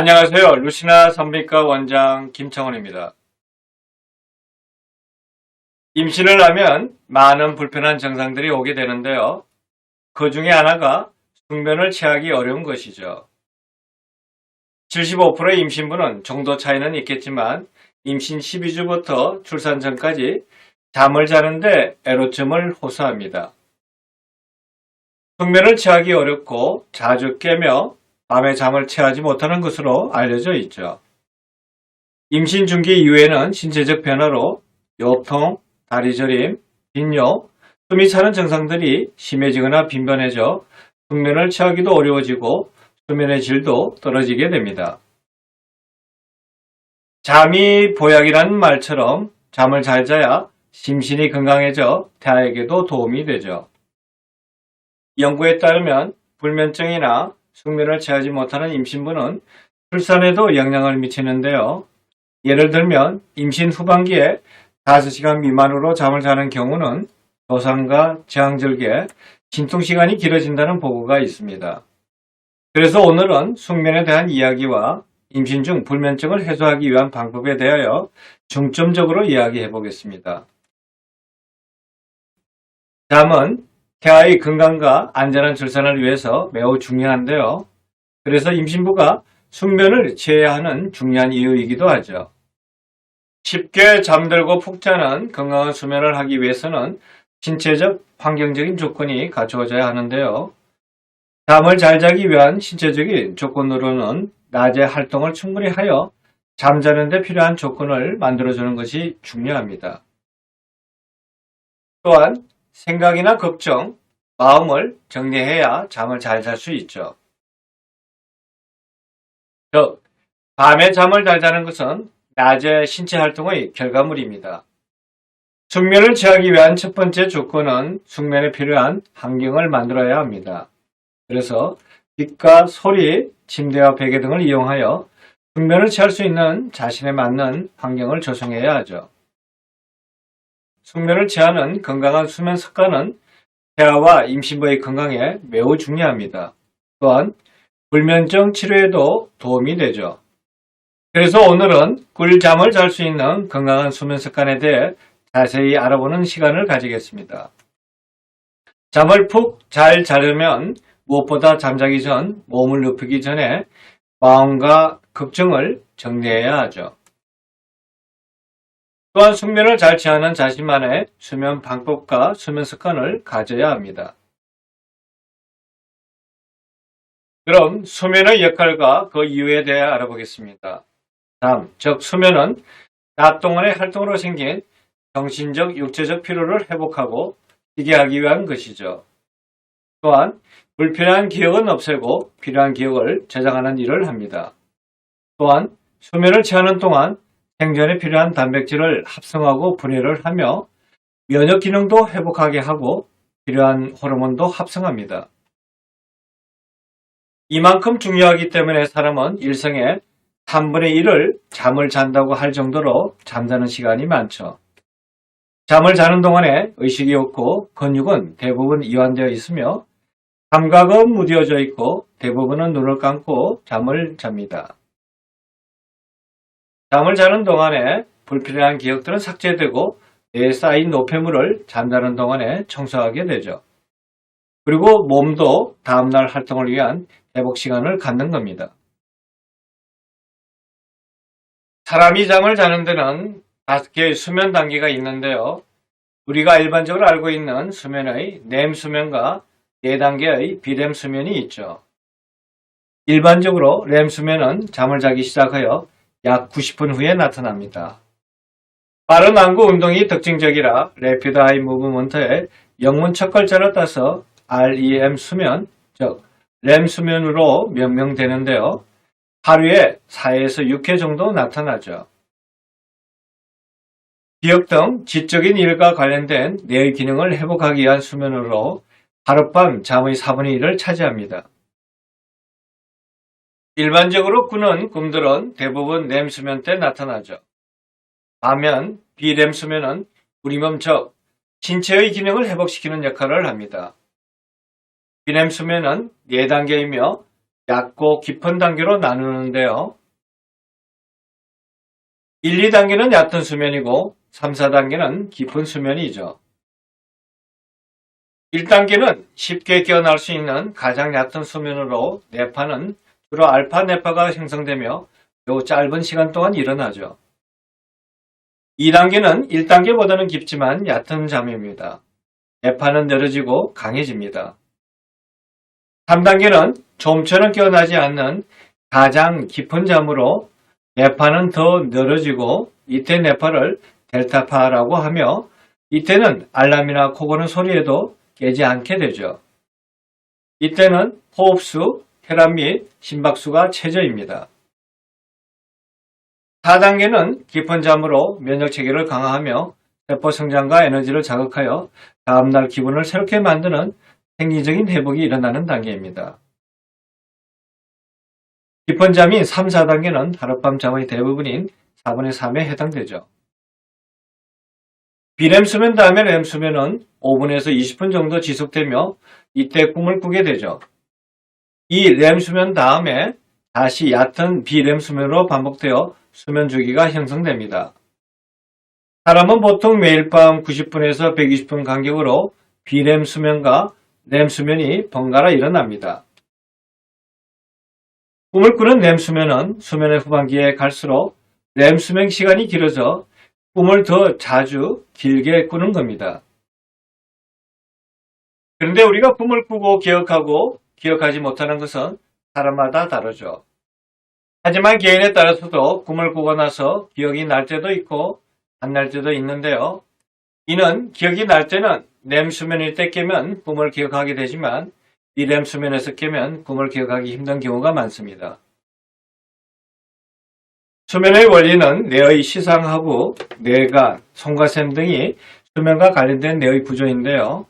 안녕하세요. 루시나 선비과 원장 김청원입니다. 임신을 하면 많은 불편한 증상들이 오게 되는데요. 그 중에 하나가 숙면을 취하기 어려운 것이죠. 75%의 임신부는 정도 차이는 있겠지만 임신 12주부터 출산 전까지 잠을 자는데 애로점을 호소합니다. 숙면을 취하기 어렵고 자주 깨며 밤에 잠을 취하지 못하는 것으로 알려져 있죠. 임신 중기 이후에는 신체적 변화로 요통, 다리 저림, 빈뇨, 숨이 차는 증상들이 심해지거나 빈번해져 숙면을 취하기도 어려워지고 수면의 질도 떨어지게 됩니다. 잠이 보약이라는 말처럼 잠을 잘 자야 심신이 건강해져 태아에게도 도움이 되죠. 연구에 따르면 불면증이나 숙면을 취하지 못하는 임신부는 출산에도 영향을 미치는데요. 예를 들면 임신 후반기에 5시간 미만으로 잠을 자는 경우는 도상과 저항절개, 진통시간이 길어진다는 보고가 있습니다. 그래서 오늘은 숙면에 대한 이야기와 임신 중 불면증을 해소하기 위한 방법에 대하여 중점적으로 이야기해 보겠습니다. 잠은 태아의 건강과 안전한 출산을 위해서 매우 중요한데요. 그래서 임신부가 숙면을 취해야 하는 중요한 이유이기도 하죠. 쉽게 잠들고 푹 자는 건강한 수면을 하기 위해서는 신체적, 환경적인 조건이 갖추어져야 하는데요. 잠을 잘 자기 위한 신체적인 조건으로는 낮에 활동을 충분히 하여 잠자는 데 필요한 조건을 만들어주는 것이 중요합니다. 또한 생각이나 걱정, 마음을 정리해야 잠을 잘 잘 수 있죠. 즉, 밤에 잠을 잘 자는 것은 낮에 신체 활동의 결과물입니다. 숙면을 취하기 위한 첫 번째 조건은 숙면에 필요한 환경을 만들어야 합니다. 그래서 빛과 소리, 침대와 베개 등을 이용하여 숙면을 취할 수 있는 자신에 맞는 환경을 조성해야 하죠. 숙면을 취하는 건강한 수면 습관은 태아와 임신부의 건강에 매우 중요합니다. 또한 불면증 치료에도 도움이 되죠. 그래서 오늘은 꿀잠을 잘 수 있는 건강한 수면 습관에 대해 자세히 알아보는 시간을 가지겠습니다. 잠을 푹 잘 자려면 무엇보다 잠자기 전 몸을 눕히기 전에 마음과 걱정을 정리해야 하죠. 또한 숙면을 잘 취하는 자신만의 수면 방법과 수면 습관을 가져야 합니다. 그럼 수면의 역할과 그 이유에 대해 알아보겠습니다. 다음, 즉 수면은 낮 동안의 활동으로 생긴 정신적, 육체적 피로를 회복하고 쉬게 하기 위한 것이죠. 또한 불필요한 기억은 없애고 필요한 기억을 저장하는 일을 합니다. 또한 수면을 취하는 동안 생존에 필요한 단백질을 합성하고 분해를 하며 면역 기능도 회복하게 하고 필요한 호르몬도 합성합니다. 이만큼 중요하기 때문에 사람은 일생에 3분의 1을 잠을 잔다고 할 정도로 잠자는 시간이 많죠. 잠을 자는 동안에 의식이 없고 근육은 대부분 이완되어 있으며 감각은 무뎌져 있고 대부분은 눈을 감고 잠을 잡니다. 잠을 자는 동안에 불필요한 기억들은 삭제되고 뇌에 쌓인 노폐물을 잠자는 동안에 청소하게 되죠. 그리고 몸도 다음날 활동을 위한 회복 시간을 갖는 겁니다. 사람이 잠을 자는 데는 다섯 개의 수면 단계가 있는데요. 우리가 일반적으로 알고 있는 수면의 렘 수면과 네 단계의 비렘 수면이 있죠. 일반적으로 렘 수면은 잠을 자기 시작하여 약 90분 후에 나타납니다. 빠른 안구 운동이 특징적이라 레피드 아이 무브먼트의 영문 첫 글자를 따서 REM 수면, 즉렘 수면으로 명명되는데요. 하루에 4에서 6회 정도 나타나죠. 기억 등 지적인 일과 관련된 뇌의 기능을 회복하기 위한 수면으로 하룻밤 잠의 4분의 1을 차지합니다. 일반적으로 꾸는 꿈들은 대부분 렘 수면 때 나타나죠. 반면 비렘 수면은 우리 몸적 신체의 기능을 회복시키는 역할을 합니다. 비렘 수면은 4단계이며 얕고 깊은 단계로 나누는데요. 1, 2단계는 얕은 수면이고 3, 4단계는 깊은 수면이죠. 1단계는 쉽게 깨어날 수 있는 가장 얕은 수면으로 뇌파는 주로 알파 뇌파가 형성되며 매우 짧은 시간 동안 일어나죠. 2단계는 1단계보다는 깊지만 얕은 잠입니다. 뇌파는 늘어지고 강해집니다. 3단계는 좀처럼 깨어나지 않는 가장 깊은 잠으로 뇌파는 더 늘어지고 이때 뇌파를 델타파라고 하며 이때는 알람이나 코고는 소리에도 깨지 않게 되죠. 이때는 호흡수, 혈압 및 심박수가 최저입니다. 4단계는 깊은 잠으로 면역 체계를 강화하며 세포 성장과 에너지를 자극하여 다음날 기분을 새롭게 만드는 생리적인 회복이 일어나는 단계입니다. 깊은 잠인 3, 4단계는 하룻밤 잠의 대부분인 4분의 3에 해당되죠. 비렘 수면 다음에 렘 수면은 5분에서 20분 정도 지속되며 이때 꿈을 꾸게 되죠. 이렘 수면 다음에 다시 얕은 비렘 수면으로 반복되어 수면 주기가 형성됩니다. 사람은 보통 매일 밤 90분에서 120분 간격으로 비렘 수면과 렘 수면이 번갈아 일어납니다. 꿈을 꾸는 렘 수면은 수면의 후반기에 갈수록 렘 수면 시간이 길어져 꿈을 더 자주 길게 꾸는 겁니다. 그런데 우리가 꿈을 꾸고 기억하고 기억하지 못하는 것은 사람마다 다르죠. 하지만 개인에 따라서도 꿈을 꾸고 나서 기억이 날 때도 있고 안 날 때도 있는데요. 이는 기억이 날 때는 렘 수면일 때 깨면 꿈을 기억하게 되지만 이 렘 수면에서 깨면 꿈을 기억하기 힘든 경우가 많습니다. 수면의 원리는 뇌의 시상하부, 뇌가, 송과샘 등이 수면과 관련된 뇌의 구조인데요.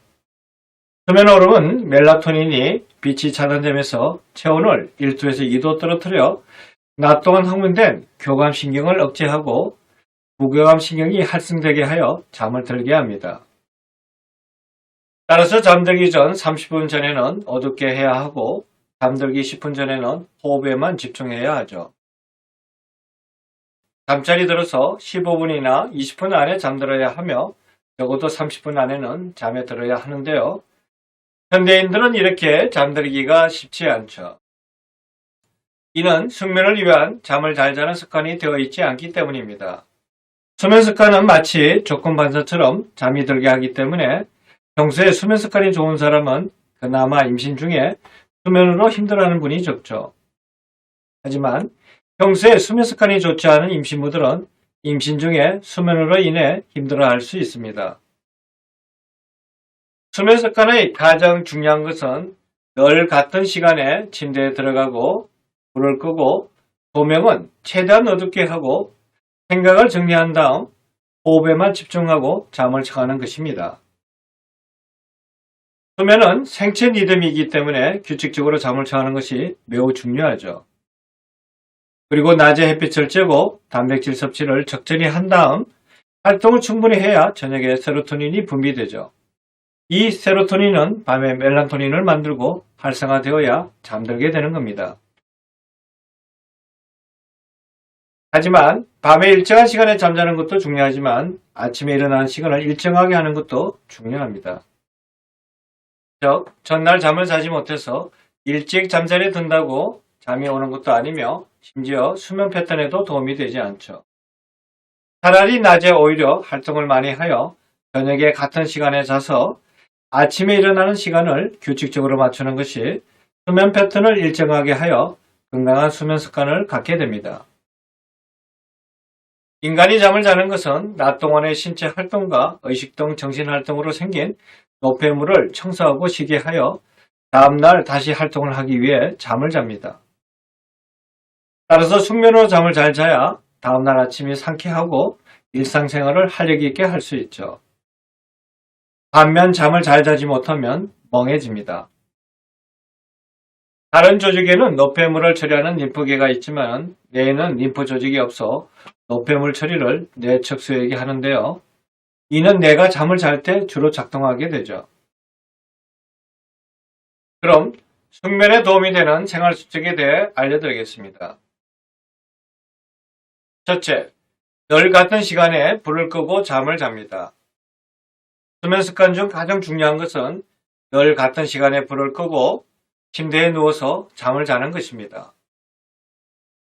수면 호르몬 멜라토닌이 빛이 차단되면서 체온을 1도에서 2도 떨어뜨려 낮 동안 흥분된 교감신경을 억제하고 부교감신경이 활성되게 하여 잠을 들게 합니다. 따라서 잠들기 전 30분 전에는 어둡게 해야 하고 잠들기 10분 전에는 호흡에만 집중해야 하죠. 잠자리 들어서 15분이나 20분 안에 잠들어야 하며 적어도 30분 안에는 잠에 들어야 하는데요. 현대인들은 이렇게 잠들기가 쉽지 않죠. 이는 숙면을 위한 잠을 잘 자는 습관이 되어 있지 않기 때문입니다. 수면 습관은 마치 조건 반사처럼 잠이 들게 하기 때문에 평소에 수면 습관이 좋은 사람은 그나마 임신 중에 수면으로 힘들어하는 분이 적죠. 하지만 평소에 수면 습관이 좋지 않은 임신부들은 임신 중에 수면으로 인해 힘들어할 수 있습니다. 습관의 가장 중요한 것은 늘 같은 시간에 침대에 들어가고 불을 끄고 조명은 최대한 어둡게 하고 생각을 정리한 다음 호흡에만 집중하고 잠을 청하는 것입니다. 수면은 생체 리듬이기 때문에 규칙적으로 잠을 청하는 것이 매우 중요하죠. 그리고 낮에 햇빛을 쬐고 단백질 섭취를 적절히 한 다음 활동을 충분히 해야 저녁에 세로토닌이 분비되죠. 이 세로토닌은 밤에 멜라토닌을 만들고 활성화되어야 잠들게 되는 겁니다. 하지만 밤에 일정한 시간에 잠자는 것도 중요하지만 아침에 일어나는 시간을 일정하게 하는 것도 중요합니다. 즉, 전날 잠을 자지 못해서 일찍 잠자리에 든다고 잠이 오는 것도 아니며 심지어 수면 패턴에도 도움이 되지 않죠. 차라리 낮에 오히려 활동을 많이 하여 저녁에 같은 시간에 자서 아침에 일어나는 시간을 규칙적으로 맞추는 것이 수면 패턴을 일정하게 하여 건강한 수면 습관을 갖게 됩니다. 인간이 잠을 자는 것은 낮 동안의 신체 활동과 의식 등 정신 활동으로 생긴 노폐물을 청소하고 쉬게 하여 다음날 다시 활동을 하기 위해 잠을 잡니다. 따라서 숙면으로 잠을 잘 자야 다음날 아침이 상쾌하고 일상생활을 활력 있게 할 수 있죠. 반면 잠을 잘 자지 못하면 멍해집니다. 다른 조직에는 노폐물을 처리하는 림프계가 있지만 뇌에는 림프 조직이 없어 노폐물 처리를 뇌척수에게 하는데요. 이는 뇌가 잠을 잘 때 주로 작동하게 되죠. 그럼 숙면에 도움이 되는 생활 수칙에 대해 알려드리겠습니다. 첫째, 늘 같은 시간에 불을 끄고 잠을 잡니다. 수면 습관 중 가장 중요한 것은 늘 같은 시간에 불을 끄고 침대에 누워서 잠을 자는 것입니다.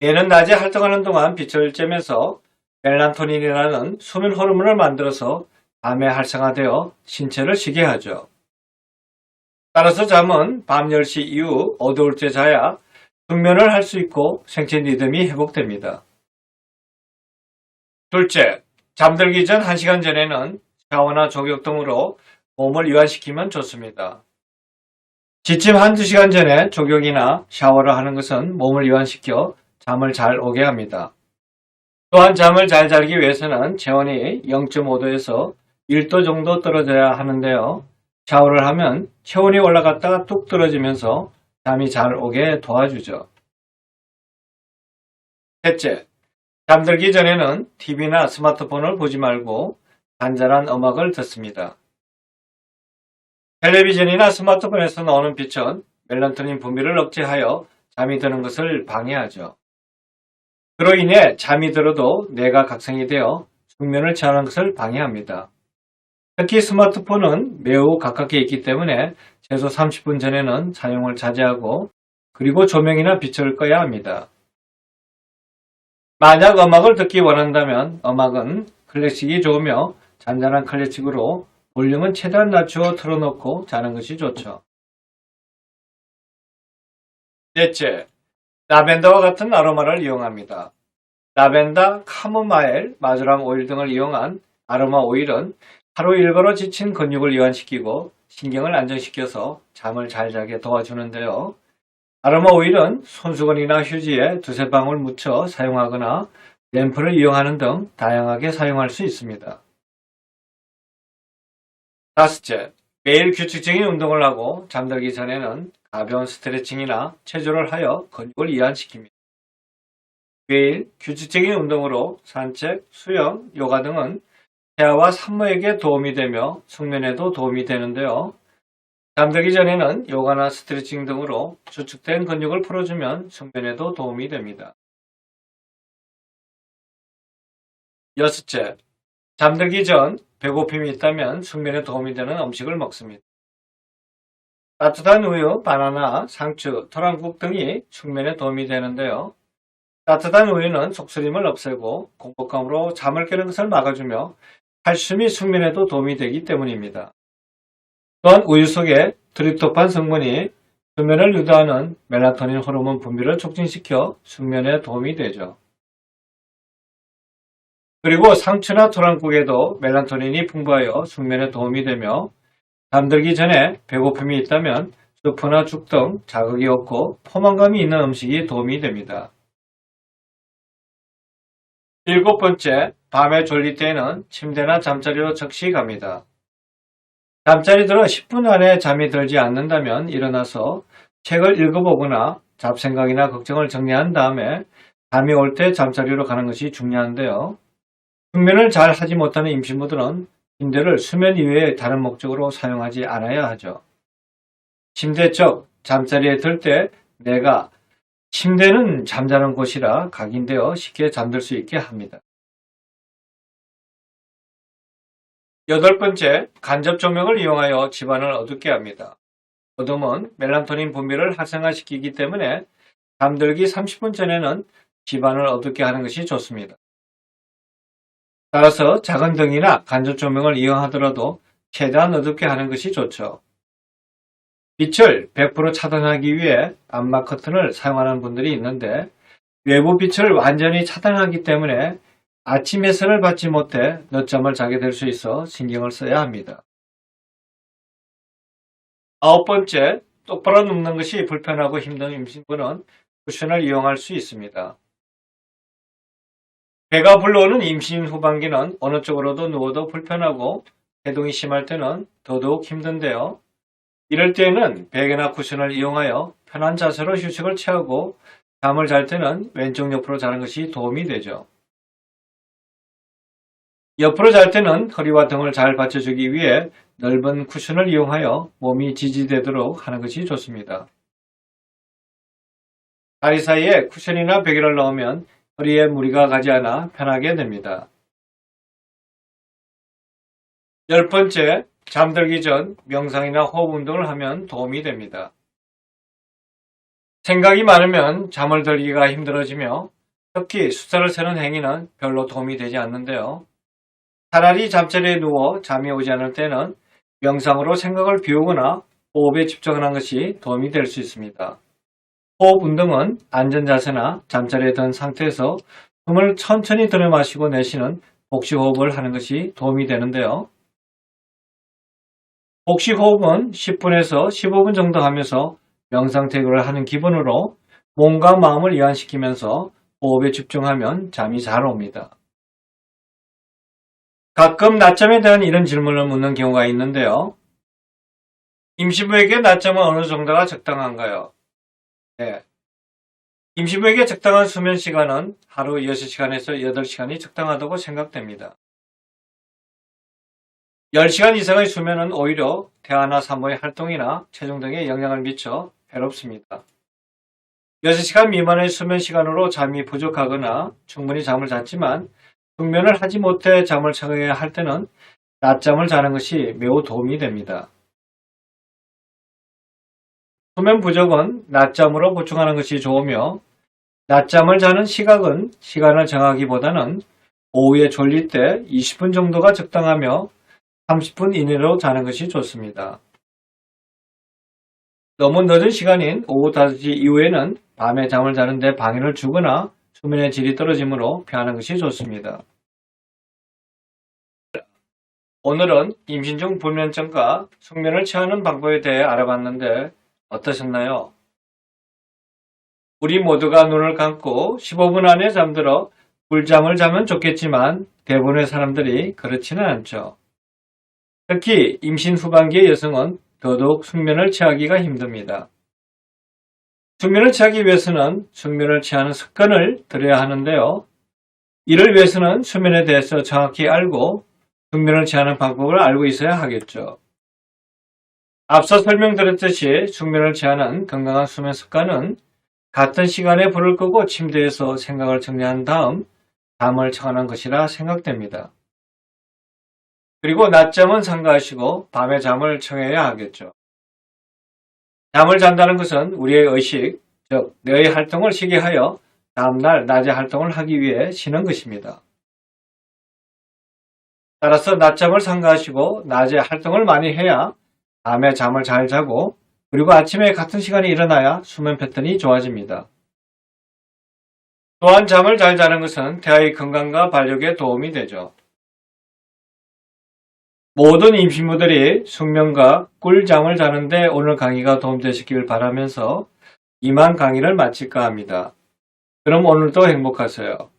얘는 낮에 활동하는 동안 빛을 쬐면서 멜라토닌이라는 수면 호르몬을 만들어서 밤에 활성화되어 신체를 쉬게 하죠. 따라서 잠은 밤 10시 이후 어두울 때 자야 숙면을 할 수 있고 생체 리듬이 회복됩니다. 둘째, 잠들기 전 1시간 전에는 샤워나 족욕 등으로 몸을 이완시키면 좋습니다. 지침 한두 시간 전에 족욕이나 샤워를 하는 것은 몸을 이완시켜 잠을 잘 오게 합니다. 또한 잠을 잘 자기 위해서는 체온이 0.5도에서 1도 정도 떨어져야 하는데요. 샤워를 하면 체온이 올라갔다가 뚝 떨어지면서 잠이 잘 오게 도와주죠. 셋째, 잠들기 전에는 TV나 스마트폰을 보지 말고 잔잔한 음악을 듣습니다. 텔레비전이나 스마트폰에서 나오는 빛은 멜라토닌 분비를 억제하여 잠이 드는 것을 방해하죠. 그로 인해 잠이 들어도 뇌가 각성이 되어 숙면을 취하는 것을 방해합니다. 특히 스마트폰은 매우 가깝게 있기 때문에 최소 30분 전에는 사용을 자제하고 그리고 조명이나 빛을 꺼야 합니다. 만약 음악을 듣기 원한다면 음악은 클래식이 좋으며 잔잔한 클래식으로 볼륨은 최대한 낮추어 틀어놓고 자는 것이 좋죠. 넷째, 라벤더와 같은 아로마를 이용합니다. 라벤더, 카모마일, 마주랑 오일 등을 이용한 아로마 오일은 하루 일과로 지친 근육을 이완시키고 신경을 안정시켜서 잠을 잘 자게 도와주는데요. 아로마 오일은 손수건이나 휴지에 두세 방울 묻혀 사용하거나 램프를 이용하는 등 다양하게 사용할 수 있습니다. 다섯째, 매일 규칙적인 운동을 하고 잠들기 전에는 가벼운 스트레칭이나 체조를 하여 근육을 이완시킵니다. 매일 규칙적인 운동으로 산책, 수영, 요가 등은 태아와 산모에게 도움이 되며 숙면에도 도움이 되는데요. 잠들기 전에는 요가나 스트레칭 등으로 수축된 근육을 풀어주면 숙면에도 도움이 됩니다. 여섯째, 잠들기 전 배고픔이 있다면 숙면에 도움이 되는 음식을 먹습니다. 따뜻한 우유, 바나나, 상추, 토랑국 등이 숙면에 도움이 되는데요. 따뜻한 우유는 속쓰림을 없애고 공복감으로 잠을 깨는 것을 막아주며 칼슘이 숙면에도 도움이 되기 때문입니다. 또한 우유 속에 트립토판 성분이 수면을 유도하는 멜라토닌 호르몬 분비를 촉진시켜 숙면에 도움이 되죠. 그리고 상추나 토랑국에도 멜라토닌이 풍부하여 숙면에 도움이 되며 잠들기 전에 배고픔이 있다면 수프나 죽 등 자극이 없고 포만감이 있는 음식이 도움이 됩니다. 일곱 번째, 밤에 졸릴 때에는 침대나 잠자리로 즉시 갑니다. 잠자리 들어 10분 안에 잠이 들지 않는다면 일어나서 책을 읽어보거나 잡생각이나 걱정을 정리한 다음에 잠이 올 때 잠자리로 가는 것이 중요한데요. 숙면을 잘 하지 못하는 임신부들은 침대를 수면 이외에 다른 목적으로 사용하지 않아야 하죠. 침대 쪽 잠자리에 들 때 내가 침대는 잠자는 곳이라 각인되어 쉽게 잠들 수 있게 합니다. 여덟 번째, 간접 조명을 이용하여 집안을 어둡게 합니다. 어둠은 멜라토닌 분비를 활성화시키기 때문에 잠들기 30분 전에는 집안을 어둡게 하는 것이 좋습니다. 따라서 작은 등이나 간접 조명을 이용하더라도 최대한 어둡게 하는 것이 좋죠. 빛을 100% 차단하기 위해 암막 커튼을 사용하는 분들이 있는데 외부 빛을 완전히 차단하기 때문에 아침 햇살을 받지 못해 늦잠을 자게 될 수 있어 신경을 써야 합니다. 아홉 번째, 똑바로 눕는 것이 불편하고 힘든 임신부는 쿠션을 이용할 수 있습니다. 배가 불러오는 임신 후반기는 어느 쪽으로도 누워도 불편하고 해동이 심할 때는 더더욱 힘든데요. 이럴 때에는 베개나 쿠션을 이용하여 편한 자세로 휴식을 취하고 잠을 잘 때는 왼쪽 옆으로 자는 것이 도움이 되죠. 옆으로 잘 때는 허리와 등을 잘 받쳐주기 위해 넓은 쿠션을 이용하여 몸이 지지되도록 하는 것이 좋습니다. 다리 사이에 쿠션이나 베개를 넣으면 허리에 무리가 가지 않아 편하게 됩니다. 열 번째, 잠들기 전 명상이나 호흡 운동을 하면 도움이 됩니다. 생각이 많으면 잠을 들기가 힘들어지며 특히 숫자를 세는 행위는 별로 도움이 되지 않는데요. 차라리 잠자리에 누워 잠이 오지 않을 때는 명상으로 생각을 비우거나 호흡에 집중하는 것이 도움이 될 수 있습니다. 호흡 운동은 앉은 자세나 잠자리에 든 상태에서 숨을 천천히 들여 마시고 내쉬는 복식 호흡을 하는 것이 도움이 되는데요. 복식 호흡은 10분에서 15분 정도 하면서 명상 태교를 하는 기분으로 몸과 마음을 이완시키면서 호흡에 집중하면 잠이 잘 옵니다. 가끔 낮잠에 대한 이런 질문을 묻는 경우가 있는데요. 임시부에게 낮잠은 어느 정도가 적당한가요? 네. 임시부에게 적당한 수면 시간은 하루 6시간에서 8시간이 적당하다고 생각됩니다. 10시간 이상의 수면은 오히려 태아나 산모의 활동이나 체중 등에 영향을 미쳐 해롭습니다. 6시간 미만의 수면 시간으로 잠이 부족하거나 충분히 잠을 잤지만 숙면을 하지 못해 잠을 청해야 할 때는 낮잠을 자는 것이 매우 도움이 됩니다. 수면 부족은 낮잠으로 보충하는 것이 좋으며 낮잠을 자는 시각은 시간을 정하기보다는 오후에 졸릴 때 20분 정도가 적당하며 30분 이내로 자는 것이 좋습니다. 너무 늦은 시간인 오후 5시 이후에는 밤에 잠을 자는데 방해를 주거나 수면의 질이 떨어지므로 피하는 것이 좋습니다. 오늘은 임신 중 불면증과 숙면을 취하는 방법에 대해 알아봤는데 어떠셨나요? 우리 모두가 눈을 감고 15분 안에 잠들어 꿀잠을 자면 좋겠지만 대부분의 사람들이 그렇지는 않죠. 특히 임신 후반기의 여성은 더더욱 숙면을 취하기가 힘듭니다. 숙면을 취하기 위해서는 숙면을 취하는 습관을 들여야 하는데요. 이를 위해서는 수면에 대해서 정확히 알고 숙면을 취하는 방법을 알고 있어야 하겠죠. 앞서 설명드렸듯이 숙면을 취하는 건강한 수면 습관은 같은 시간에 불을 끄고 침대에서 생각을 정리한 다음 잠을 청하는 것이라 생각됩니다. 그리고 낮잠은 삼가하시고 밤에 잠을 청해야 하겠죠. 잠을 잔다는 것은 우리의 의식, 즉 뇌의 활동을 쉬게 하여 다음날 낮에 활동을 하기 위해 쉬는 것입니다. 따라서 낮잠을 삼가하시고 낮에 활동을 많이 해야 밤에 잠을 잘 자고 그리고 아침에 같은 시간에 일어나야 수면 패턴이 좋아집니다. 또한 잠을 잘 자는 것은 태아의 건강과 발육에 도움이 되죠. 모든 임신부들이 숙면과 꿀잠을 자는데 오늘 강의가 도움되시길 바라면서 이만 강의를 마칠까 합니다. 그럼 오늘도 행복하세요.